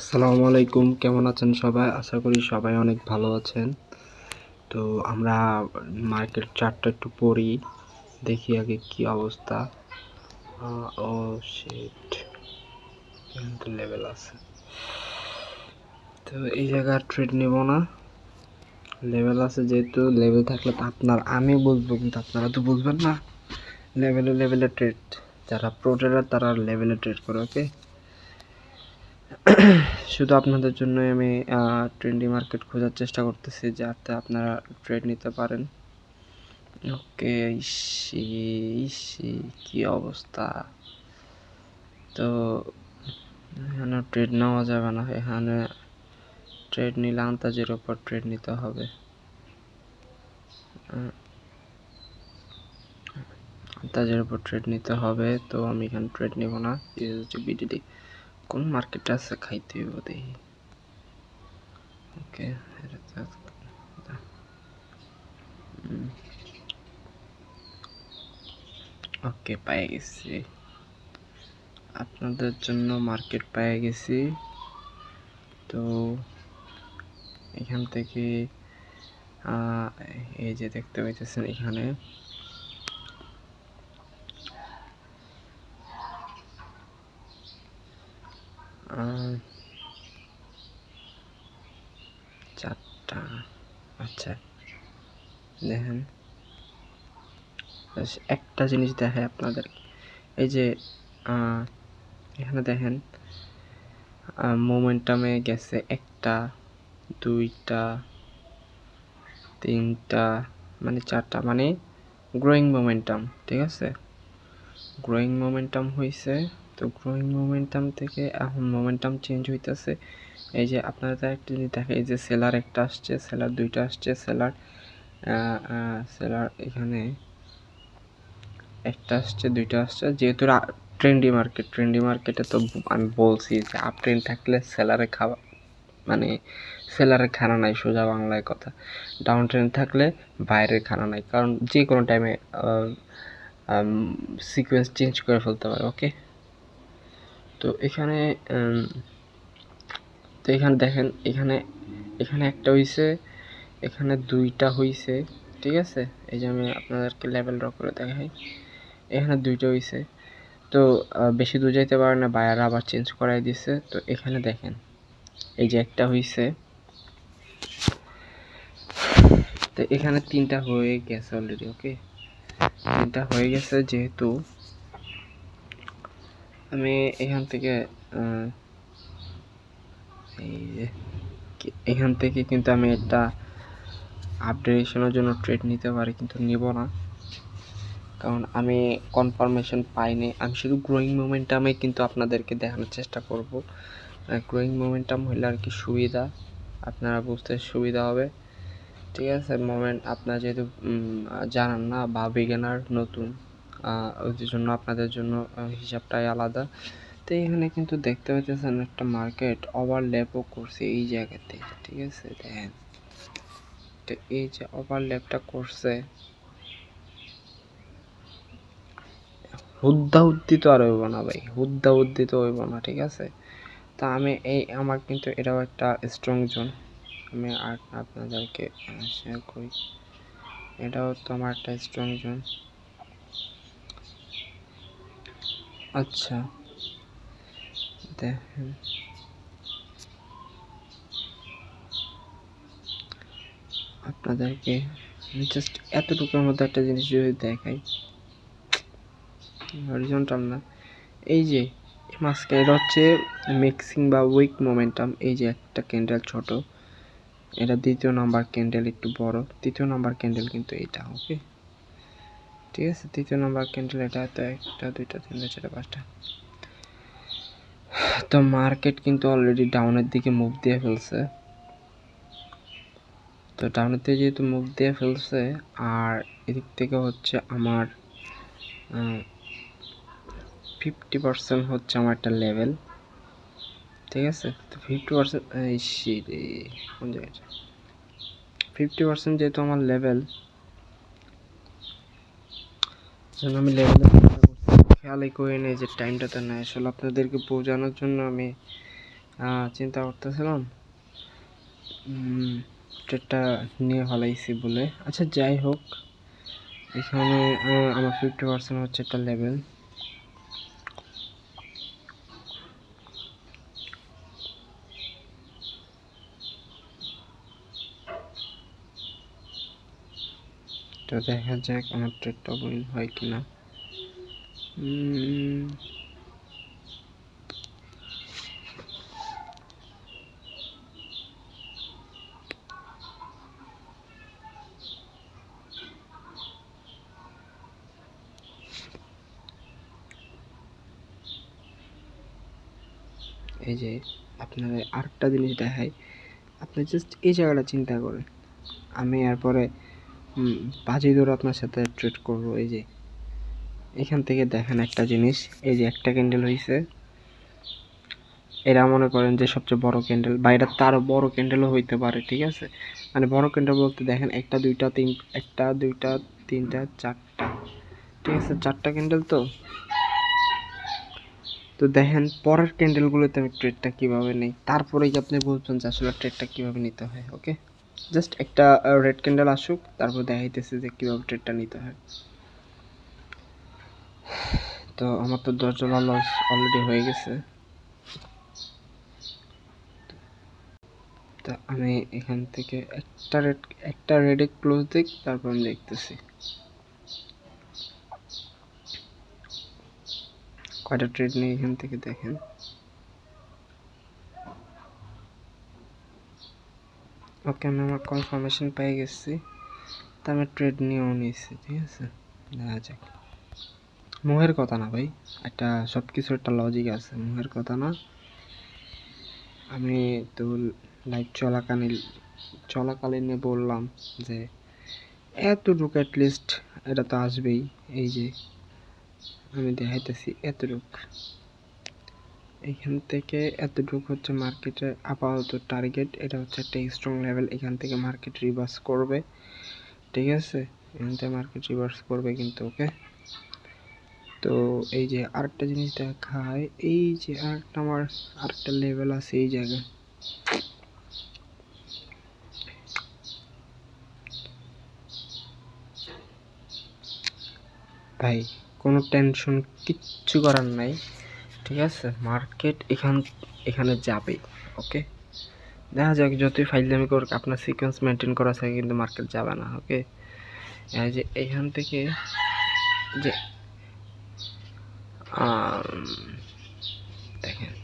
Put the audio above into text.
আসসালামু আলাইকুম, কেমন আছেন সবাই? আশা করি সবাই অনেক ভালো আছেন। তো আমরা মার্কেট চারটা একটু পড়ি, দেখি আগে কি অবস্থা। ও শিট লেভেল আছে। তো এই জায়গার ট্রেড নেব না। লেভেল আছে যেহেতু লেভেল থাকলে তো আপনার আমি বুঝব, কিন্তু আপনারা তো বুঝবেন না। লেভেলে লেভেলে ট্রেড যারা প্রো ট্রেডার তারা লেভেলে ট্রেড করে ওকে শুধু আপনাদের জন্যই আমি ট্রেন্ডি মার্কেট খোঁজার চেষ্টা করতেছি যাতে আপনারা ট্রেড নিতে পারেন। ওকে, ইসি ইসি, কি অবস্থা? তো এখানে ট্রেড নেওয়া যাবে না, এখানে ট্রেড নিলে আন্তাজের ওপর ট্রেড নিতে হবে। আন্তাজের উপর ট্রেড নিতে হবে, তো আমি এখানে ট্রেড নিব না বিডিডি কোন মার্কেটে আছে খাইতে হইব দেখি। ওকে ওকে পেয়ে গেছি। আপনাদের জন্য মার্কেট পেয়ে গেছি। তো এখান থেকে এই যে দেখতে পাইতেছেন এখানে। চারটা আচ্ছা দেখেন। একটা জিনিস দেখায় আপনাদের। এই যে এখানে দেখেন মোমেন্টামে গেছে একটা, দুইটা, তিনটা মানে চারটা মানে গ্রোয়িং মোমেন্টাম ঠিক আছে? গ্রোয়িং মোমেন্টাম হয়েছে তো গ্রোয়িং মোমেন্টাম থেকে এখন মোমেন্টাম চেঞ্জ হইতেছে। এই যে আপনাদের একটা জিনিস দেখে, এই যে সেলার একটা আসছে সেলার দুইটা আসছে সেলার সেলার এখানে একটা আসছে, দুইটা আসছে। যেহেতু ট্রেন্ডি মার্কেট ট্রেন্ডি মার্কেটে তো আমি বলছি যে আপ ট্রেন্ড থাকলে সেলারে খাওয়া মানে সেলারে খানা নাই, সোজা বাংলায় কথা। ডাউন ট্রেন্ড থাকলে বাইরের খানা নাই, কারণ যে কোনো টাইমে সিকোয়েন্স চেঞ্জ করে ফেলতে পারে ওকে তো এখানে তো এখানে দেখেন, এখানে এখানে একটা হইছে, এখানে দুইটা হইছে, ঠিক আছে? এই যে আমি আপনাদেরকে লেভেল ড্র করে দেখাই। এখানে দুইটা হইছে। তো বেশি দূর যাইতে পারে না বায়ার আবার চেঞ্জ করাই দিছে। তো এখানে দেখেন, এই যে একটা হইছে। তো এখানে তিনটা হয়ে গেছে অলরেডি ওকে তিনটা হয়ে গেছে যেহেতু আমি এখান থেকে এই যে এখান থেকে কিন্তু আমি একটা আপডেটেশনের জন্য ট্রেড নিতে পারি, কিন্তু নিব না। কারণ আমি কনফার্মেশন পাইনি। আমি শুধু গ্রোয়িং মোমেন্টামে কিন্তু আপনাদেরকে দেখানোর চেষ্টা করব। গ্রোয়িং মোমেন্টাম হইলে আর কি সুবিধা, আপনারা বুঝতে সুবিধা হবে। ঠিক আছে মোমেন্ট আপনার যেহেতু জানেন না, বা বিজ্ঞানার নতুন ওই জন্য আপনাদের জন্য হিসাবটাই আলাদা। তো এখানে কিন্তু দেখতে পাচ্ছেন একটা মার্কেট ওভারল্যাপও করছে এই জায়গাতে, ঠিক আছে? দেখেন, তো এই যে ওভারল্যাপটা করছে, হুদ্দা হুদ্দি তো আর হইব না ভাই, হুদ্দা হুদ্দি তো হইব না, ঠিক আছে? তা আমি এই, আমার কিন্তু এটাও একটা স্ট্রং জোন আমি আর আপনাদেরকে শেয়ার করি। এটাও তো আমার একটা স্ট্রং জোন আচ্ছা। দেখেন। আপনাদেরকে জাস্ট এতটুকুর মধ্যে একটা জিনিস যদি দেখাই। হরিজন্টাল না। এই যে মাস্কে এটা হচ্ছে মিক্সিং বা উইক মোমেন্টাম এই যে একটা ক্যান্ডেল ছোট। এটা দ্বিতীয় নাম্বার ক্যান্ডেল একটু বড়। তৃতীয় নাম্বার ক্যান্ডেল কিন্তু এটা ওকে ঠিক আছে, তৃতীয় নম্বর ক্যান্ডেল এটা তো একটা, দুইটা, তিনটা, চারটা, পাঁচটা। তো মার্কেট কিন্তু অলরেডি ডাউনের দিকে মুভ দিয়ে ফেলছে। তো ডাউনের দিকে যেহেতু মুভ দিয়ে ফেলছে, আর এদিক থেকে হচ্ছে আমার ফিফটি পার্সেন্ট হচ্ছে আমার একটা লেভেল ঠিক আছে? তো ফিফটি পার্সেন্ট এই কোন জায়গাটা ফিফটি পার্সেন্ট যেহেতু আমার লেভেল জন্য আমি লেভেলের খেয়ালই করি নেই যে টাইমটাতে নেয় আসলে আপনাদেরকে বোঝানোর জন্য আমি চিন্তা করতেছিলাম। ট্রেডটা নিয়ে ভালাইছি বলে। আচ্ছা যাই হোক। এখানে আমার ফিফটি পার্সেন্ট হচ্ছে একটা লেভেল তো দেখা যাক আমার ট্রেডটা উইন হয় কিনা। এই যে আপনার আরেকটা জিনিস দেখায় আপনি জাস্ট এই জায়গাটা চিন্তা করেন। আমি এরপরে বাজি ধরে আপনার সাথে ট্রেড করব, এই যে। এখান থেকে দেখেন একটা জিনিস, এই যে একটা ক্যান্ডেল হয়েছে এরা মনে করেন যে সবচেয়ে বড় ক্যান্ডেল বা এটা তারও বড় ক্যান্ডেলও হইতে পারে, ঠিক আছে? মানে বড় ক্যান্ডেল বলতে দেখেন একটা, দুইটা, তিন, একটা, দুইটা, তিনটা, চারটা। ঠিক আছে, চারটা ক্যান্ডেল তো? তো দেখেন পরের ক্যান্ডেলগুলোতে আমি ট্রেডটা কীভাবে নেই, তারপরেই আপনি বুঝবেন যে আসলে ট্রেডটা কীভাবে নিতে হয় ওকে জাস্ট একটা রেড ক্যান্ডেল আসুক, তারপর দেখাইতেছে যে কীভাবে ট্রেডটা নিতে হয়। তো আমার তো দশ ডলার লস অলরেডি হয়ে গেছে। তা আমি এখান থেকে একটা রেড একটা রেডে ক্লোজ দিক, তারপর আমি দেখতেছি। কয়টা ট্রেড নিয়ে এখান থেকে দেখেন। ওকে আমি আমার কনফার্মেশন পেয়ে গেছি। তা আমি ট্রেড নিয়েও নিয়েছি, ঠিক আছে? দেখা যাক। মুহের কথা না ভাই, একটা সব কিছু একটা লজিক আছে, মুহের কথা না। আমি তো লাইভ চলাকালীন, চলাকালীনে বললাম যে, এতটুকু অ্যাটলিস্ট এটা তো আসবেই, এই যে আমি দেখাইতেছি এতটুক। এখান থেকে এতটুকু হচ্ছে মার্কেটের আপাতত টার্গেট এটা হচ্ছে একটা স্ট্রং লেভেল এখান থেকে মার্কেট রিভার্স করবে। ঠিক আছে? এখান থেকে মার্কেট রিভার্স করবে কিন্তু ওকে তো এই যে আরেকটা জিনিস দেখায়, এই যে আরেকটা আমার, আরেকটা লেভেল আছে এই জায়গায়। ভাই, কোনো টেনশন কিচ্ছু করার নাই। ঠিক আছে মার্কেট এখান এখানে যাবে ওকে দেখা যাক, যতই ফাইলদামি করুক, আপনার সিকোয়েন্স মেনটেন করা থাকে কিন্তু মার্কেট যাবে না ওকে যে এখান থেকে যে দেখেন।